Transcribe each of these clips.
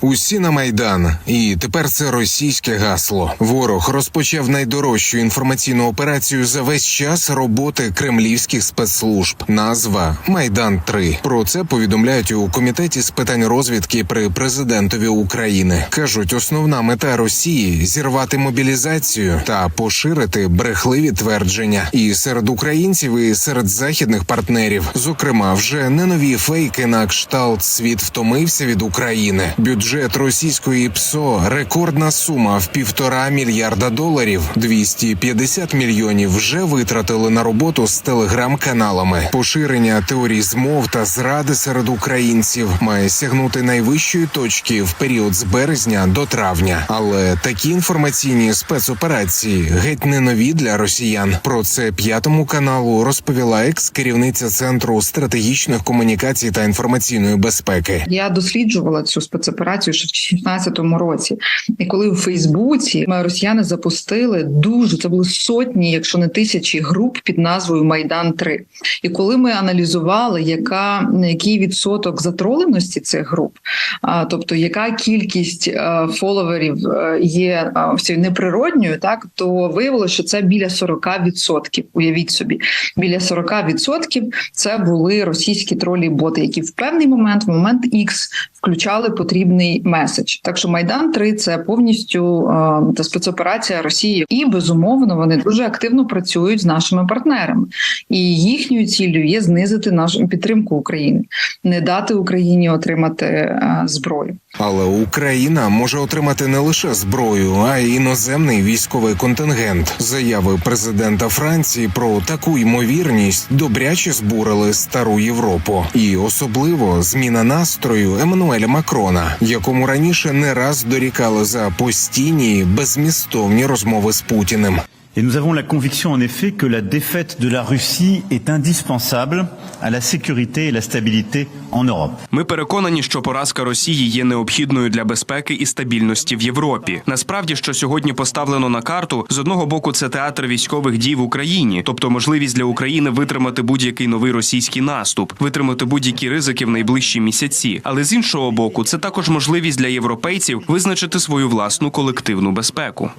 Усі на майдан, і тепер це російське гасло. Ворог розпочав найдорожчу інформаційну операцію за весь час роботи кремлівських спецслужб. Назва Майдан 3 Про це повідомляють у комітеті з питань розвідки при президентові України. кажуть, основна мета Росії зірвати мобілізацію та поширити брехливі твердження. І серед українців, і серед західних партнерів, зокрема, вже не нові фейки на кшталт світ втомився від України. Бюджет російської ПСО рекордна сума в півтора мільярда доларів. 250 мільйонів вже витратили на роботу з телеграм-каналами. Поширення теорій змов та зради серед українців має сягнути найвищої точки в період з березня до травня. Але такі інформаційні спецоперації геть не нові для росіян. Про це п'ятому каналу розповіла екс-керівниця центру стратегічних комунікацій та інформаційної безпеки. Я досліджувала цю спецоперацію ще в 2016 році. І коли в Фейсбуці росіяни запустили дуже це були сотні, якщо не тисячі груп під назвою Майдан 3 І коли ми аналізували, яка який відсоток затроленості цих груп, а тобто яка кількість е, фоловерів е, є е, неприродньою, так то виявилося, що це біля 40%. Уявіть собі, біля 40% це були російські тролі боти, які в певний момент, в момент X, включали потрібний меседж. Так що Майдан 3 це повністю е, та спецоперація Росії, і безумовно вони дуже активно працюють з нашими партнерами. І їхньою ціллю є знизити нашу підтримку України, не дати Україні отримати е, зброю. Але Україна може отримати не лише зброю, а й іноземний військовий контингент. Заяви президента Франції про таку ймовірність добряче збурили стару Європу, і особливо зміна настрою Еммануеля Макрона, якому раніше не раз дорікали за постійні безмістовні розмови з Путіним. Et nous avons la conviction en effet que la défaite de la Russie est indispensable à la sécurité et la stabilité en Europe. Ми переконані, що поразка Росії є необхідною для безпеки і стабільності в Європі. Насправді, що сьогодні поставлено на карту, з одного боку, це театр військових дій в Україні, тобто можливість для України витримати будь-який новий російський наступ, витримати будь-які ризики в найближчі місяці. Але з іншого боку, це також можливість для європейців визначити свою власну колективну безпеку.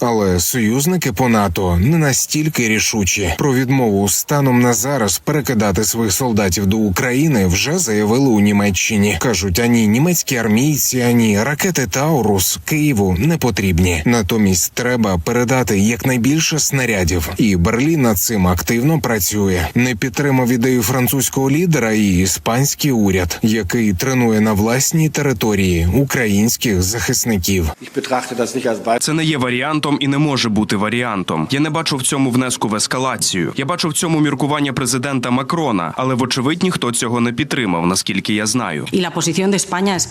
Але союзники по НАТО не настільки рішучі про відмову станом на зараз перекидати своїх солдатів до України вже заявили у Німеччині. кажуть, ані німецькі армійці, ані ракети Таурус Києву не потрібні. Натомість треба передати якнайбільше снарядів, і Берлін над цим активно працює. Не підтримав ідею французького лідера і іспанський уряд, який тренує на власній території українських захисників. Це не є варіантом і не може бути варіантом. Я не бачу в цьому внеску в ескалацію. Я бачу в цьому міркування президента Макрона, але вочевидь ніхто цього не підтримав, наскільки я знаю.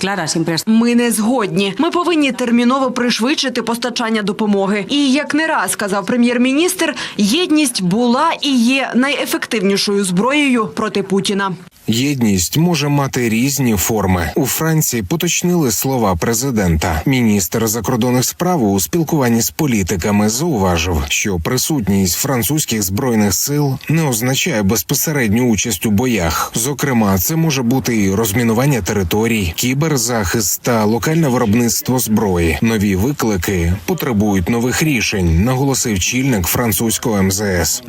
Clara, Ми не згодні. Ми повинні терміново пришвидшити постачання допомоги. І як не раз сказав прем'єр-міністр, єдність була і є найефективнішою зброєю проти Путіна. Єдність може мати різні форми. У Франції поточнили слова президента. Міністр закордонних справ у спілкуванні з політиками зауважив, що присутність французьких збройних сил не означає безпосередню участь у боях. Зокрема, це може бути і розмінування територій, кіберзахист та локальне виробництво зброї. Нові виклики потребують нових рішень, наголосив чільник французького МЗС.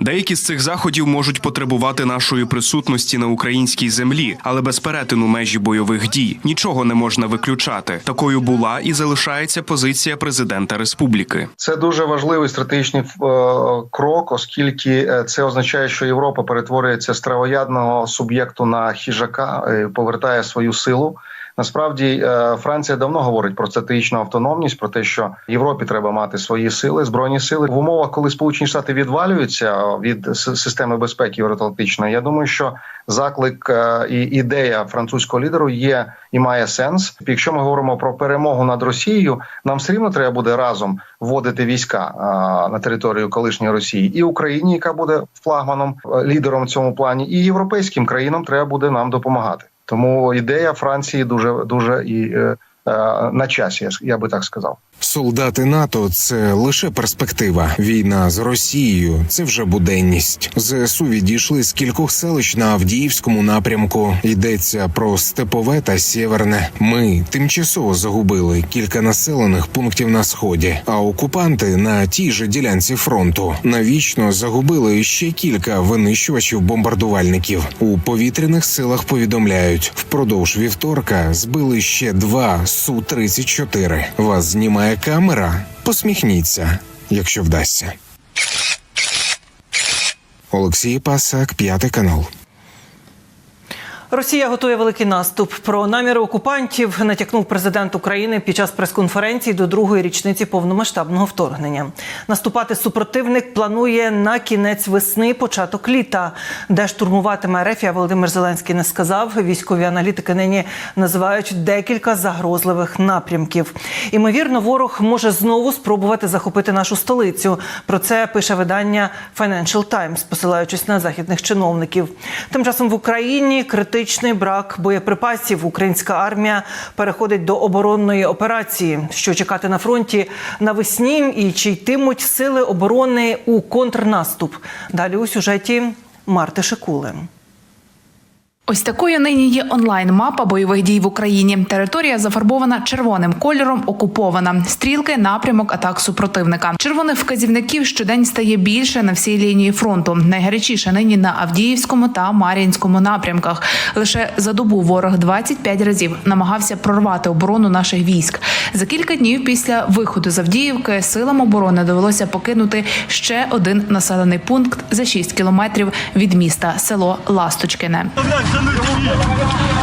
Деякі з цих заходів можуть потребувати нашої присутності на українській землі, але без перетину межі бойових дій нічого не можна виключати. Такою була і залишається позиція президента республіки. Це дуже важливий стратегічний е, крок, оскільки е, це означає, що Європа перетворюється з травоядного суб'єкту на хижака, е, повертає свою силу. Насправді е, Франція давно говорить про стратегічну автономність, про те, що Європі треба мати свої сили, збройні сили в умовах, коли Сполучені Штати відвалюються від системи безпеки євроатлантичної. Я думаю, що заклик е, і ідея французького лідеру є і має сенс. Якщо ми говоримо про перемогу над Росією, нам все рівно треба буде разом вводити війська на територію колишньої Росії, і Україні, яка буде флагманом е, лідером в цьому плані, і європейським країнам треба буде нам допомагати. Тому ідея Франції дуже дуже і е, на часі. Я би так сказав. Солдати НАТО це лише перспектива. Війна з Росією це вже буденність. ЗСУ відійшли з кількох селищ на Авдіївському напрямку. Йдеться про степове та сєверне. Ми тимчасово загубили кілька населених пунктів на сході. А окупанти на тій же ділянці фронту навічно загубили ще кілька винищувачів бомбардувальників. У повітряних силах повідомляють, впродовж вівторка збили ще два су 34 Вас знімає камера. Посміхніться, якщо вдасться. Олексій Пасак, п'ятий канал. Росія готує великий наступ. Про наміри окупантів натякнув президент України під час прес-конференції до другої річниці повномасштабного вторгнення. Наступати супротивник планує на кінець весни, початок літа, де штурмуватиме РФ, я Володимир Зеленський не сказав. Військові аналітики нині називають декілька загрозливих напрямків. Імовірно, ворог може знову спробувати захопити нашу столицю. Про це пише видання Financial Times, посилаючись на західних чиновників. Тим часом в Україні критичний брак боєприпасів. Українська армія переходить до оборонної операції. Що чекати на фронті навесні і чи йтимуть сили оборони у контрнаступ? Далі у сюжеті Марти Шикули. Ось такою нині є онлайн-мапа бойових дій в Україні. Територія зафарбована червоним кольором, окупована. Стрілки, напрямок атак супротивника. Червоних вказівників щодень стає більше на всій лінії фронту. Найгарячіше нині на Авдіївському та Мар'їнському напрямках. Лише за добу ворог 25 разів намагався прорвати оборону наших військ. За кілька днів після виходу з Авдіївки силам оборони довелося покинути ще один населений пункт за 6 кілометрів від міста село Ласточкине.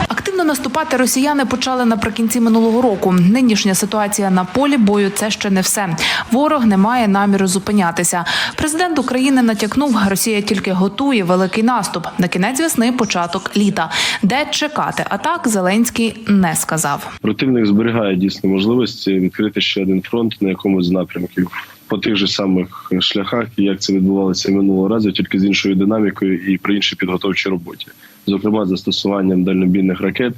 Активно наступати росіяни почали наприкінці минулого року. Нинішня ситуація на полі бою це ще не все. Ворог не має наміру зупинятися. Президент України натякнув, Росія тільки готує великий наступ на кінець весни, початок літа. Де чекати атак, Зеленський не сказав. Противник зберігає дійсно можливості відкрити ще один фронт на якомусь з напрямків по тих же самих шляхах, як це відбувалося минулого разу, тільки з іншою динамікою і при іншій підготовчій роботі, зокрема застосуванням дальнобійних ракет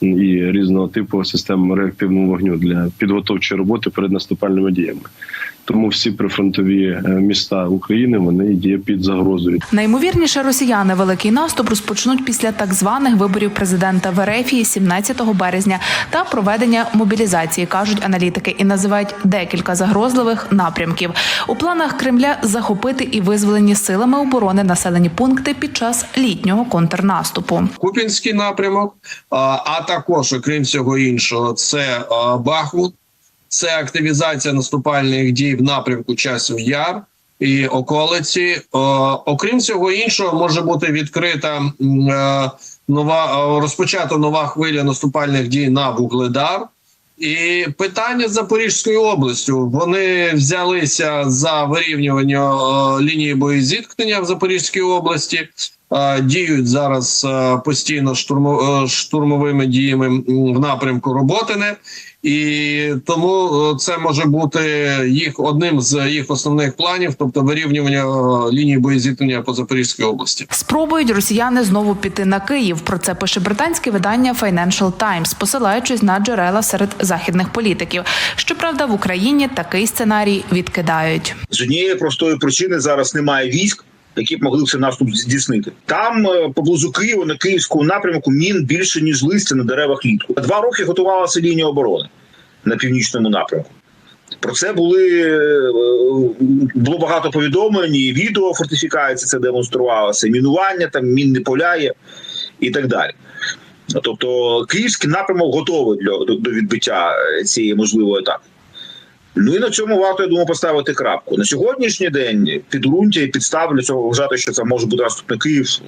і різного типу систем реактивного вогню для підготовчої роботи перед наступальними діями. Тому всі прифронтові е, міста України вони є під загрозою. Найімовірніше росіяни великий наступ розпочнуть після так званих виборів президента в Ерефії 17 березня та проведення мобілізації, кажуть аналітики, і називають декілька загрозливих напрямків. У планах Кремля захопити і визволені силами оборони населені пункти під час літнього контрнаступу. Купінський напрямок, а, також, окрім всього іншого, це Бахмут, це активізація наступальних дій в напрямку часів Яр і околиці. О, окрім всього іншого, може бути відкрита е, нова е, розпочата нова хвиля наступальних дій на Вугледар. І питання з Запорізькою областю. Вони взялися за вирівнювання е, лінії боєзіткнення в Запорізькій області. Е, діють зараз е, постійно штурмо, е, штурмовими діями в напрямку Роботине, і тому е, це може бути їх одним з їх основних планів, тобто вирівнювання е, лінії боєзіткнення по Запорізькій області. Спробують росіяни знову піти на Київ. Про це пише британське видання Financial Times, посилаючись на джерела серед західних політиків. Щоправда, в Україні такий сценарій відкидають. З однієї простої причини зараз немає військ, які б могли цей наступ здійснити. Там е, поблизу Києва на київському напрямку мін більше ніж листя на деревах літку. Два роки готувалася лінія оборони на північному напрямку. Про це були е, було багато повідомлень, і відео фортифікації це демонструвалося, мінування там мінне поляє і так далі. Тобто київський напрямок готовий для до, до відбиття цієї можливої атаки. Ну і на цьому варто я думаю поставити крапку на сьогоднішній день. Підґрунтя і підстав для цього вважати, що це може бути наступний Київ.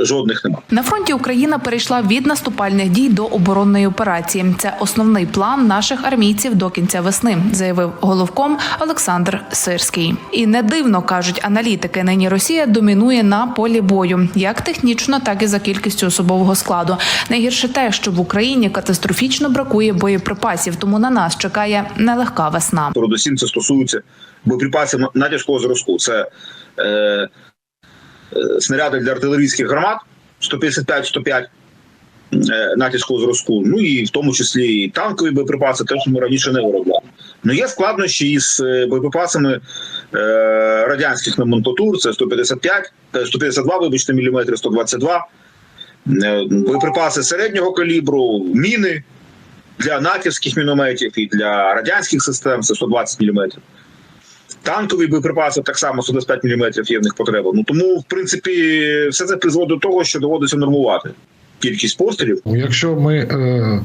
Жодних немає. На фронті Україна перейшла від наступальних дій до оборонної операції. Це основний план наших армійців до кінця весни, заявив головком Олександр Сирський. І не дивно кажуть аналітики. Нині Росія домінує на полі бою, як технічно, так і за кількістю особового складу. Найгірше те, що в Україні катастрофічно бракує боєприпасів, тому на нас чекає нелегка весна. Передусім це стосується боєприпасів натяжкого зразку. Це е, снаряди для артилерійських гармат 155-105, е, натівського зразку. Ну і в тому числі і танкові боєприпаси, те, що ми раніше не виробляли. Ну є складнощі із е, боєприпасами е, радянських номенклатур. Це 155, е, 152, вибачте, міліметри, 122. Е, боєприпаси середнього калібру, міни для натівських мінометів і для радянських систем це 120 мм. Танкові боєприпаси так само 125 мм є в них потреба. Ну тому, в принципі, все це призводить до того, що доводиться нормувати кількість пострілів. Якщо ми е,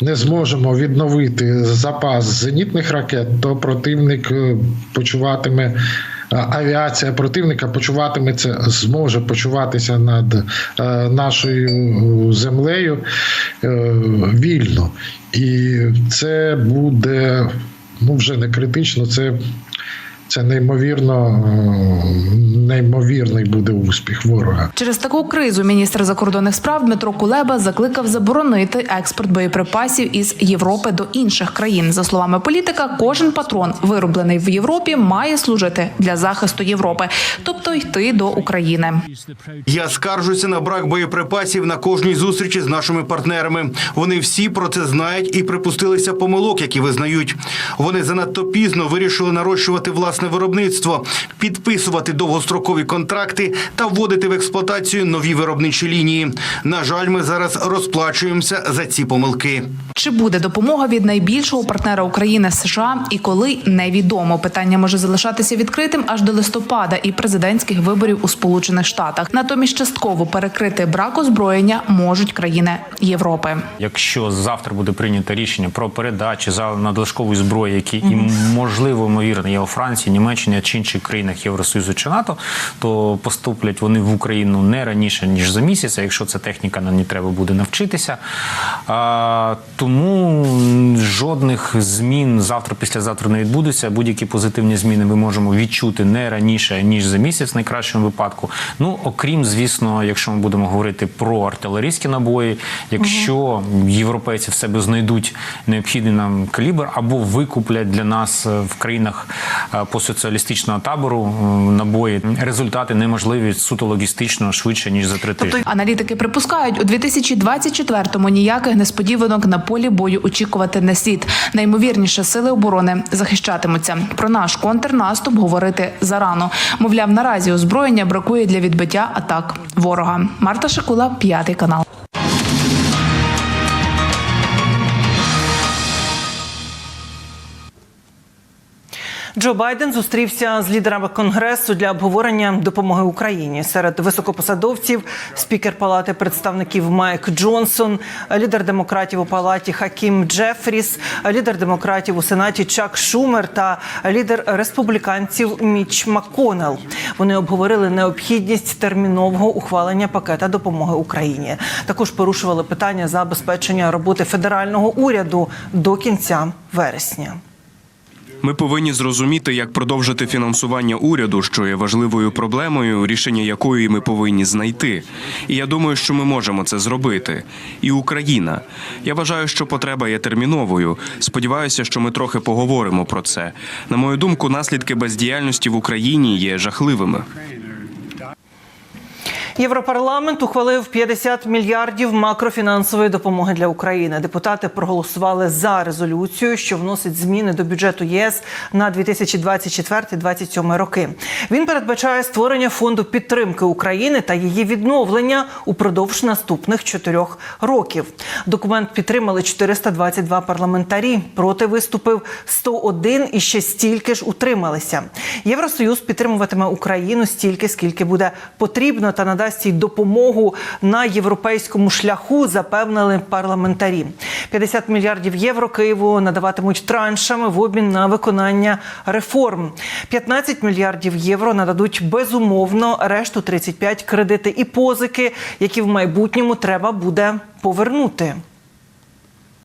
не зможемо відновити запас зенітних ракет, то противник е, почуватиме. е, Авіація противника почуватиметься, зможе почуватися над е, нашою землею вільно, і це буде ну вже не критично. Це, це неймовірно, е, неймовірний буде успіх ворога. Через таку кризу міністр закордонних справ Дмитро Кулеба закликав заборонити експорт боєприпасів із Європи до інших країн. За словами політика, кожен патрон, вироблений в Європі, має служити для захисту Європи, тобто йти до України. Я скаржуся на брак боєприпасів на кожній зустрічі з нашими партнерами. Вони всі про це знають і припустилися помилок, які визнають. Вони занадто пізно вирішили нарощувати власне виробництво, підписувати довгострокові контракти та вводити в експлуатацію нові виробничі лінії. На жаль, ми зараз розплачуємося за ці помилки. Чи буде допомога від найбільшого партнера України США і коли невідомо? Питання може залишатися відкритим аж до листопада і президентських виборів у Сполучених Штатах. Натомість частково перекрити брак озброєння можуть країни Європи. Якщо завтра буде прийнято рішення про передачу за надлишкової зброї, які і можливо ймовірно є у Франції, Німеччині чи інших країнах Євросоюзу чи НАТО, то поступлять вони в Україну не раніше ніж за місяць. а Якщо це техніка, на ній треба буде навчитися. А, тому жодних змін завтра, післязавтра не відбудеться. Будь-які позитивні зміни ми можемо відчути не раніше ніж за місяць, в найкращому випадку. Ну окрім, звісно, якщо ми будемо говорити про артилерійські набої, якщо європейці в себе знайдуть необхідний нам калібр або викуплять для нас е, в країнах постсоціалістичного табору е, набої, результати неможливі суто логістично швидше ніж за три тижні. Тобто аналітики припускають, у 2024-му ніяких несподіванок на полі бою очікувати не слід. Наймовірніше сили оборони захищатимуться. Про наш контрнаступ говорити зарано. Мовляв, наразі озброєння бракує для відбиття атак ворога. Марта Шикула, п'ятий канал. Джо Байден зустрівся з лідерами конгресу для обговорення допомоги Україні. Серед високопосадовців спікер Палати представників Майк Джонсон, лідер демократів у палаті Хакім Джефріс, лідер демократів у сенаті Чак Шумер та лідер республіканців Міч Макконел. Вони обговорили необхідність термінового ухвалення пакета допомоги Україні. Також порушували питання забезпечення роботи федерального уряду до кінця вересня. Ми повинні зрозуміти, як продовжити фінансування уряду, що є важливою проблемою, рішення якої ми повинні знайти. І я думаю, що ми можемо це зробити. І Україна. Я вважаю, що потреба є терміновою. Сподіваюся, що ми трохи поговоримо про це. На мою думку, наслідки бездіяльності в Україні є жахливими. Європарламент ухвалив 50 мільярдів макрофінансової допомоги для України. Депутати проголосували за резолюцію, що вносить зміни до бюджету ЄС на 2024-2027 роки. Він передбачає створення фонду підтримки України та її відновлення упродовж наступних чотирьох років. Документ підтримали 422 парламентарі. Проти виступив 101 і ще стільки ж утрималися. Євросоюз підтримуватиме Україну стільки, скільки буде потрібно, та надасть їй допомогу на європейському шляху, запевнили парламентарі. 50 мільярдів євро Києву надаватимуть траншами в обмін на виконання реформ. 15 мільярдів євро нададуть безумовно, решту 35 – кредити і позики, які в майбутньому треба буде повернути.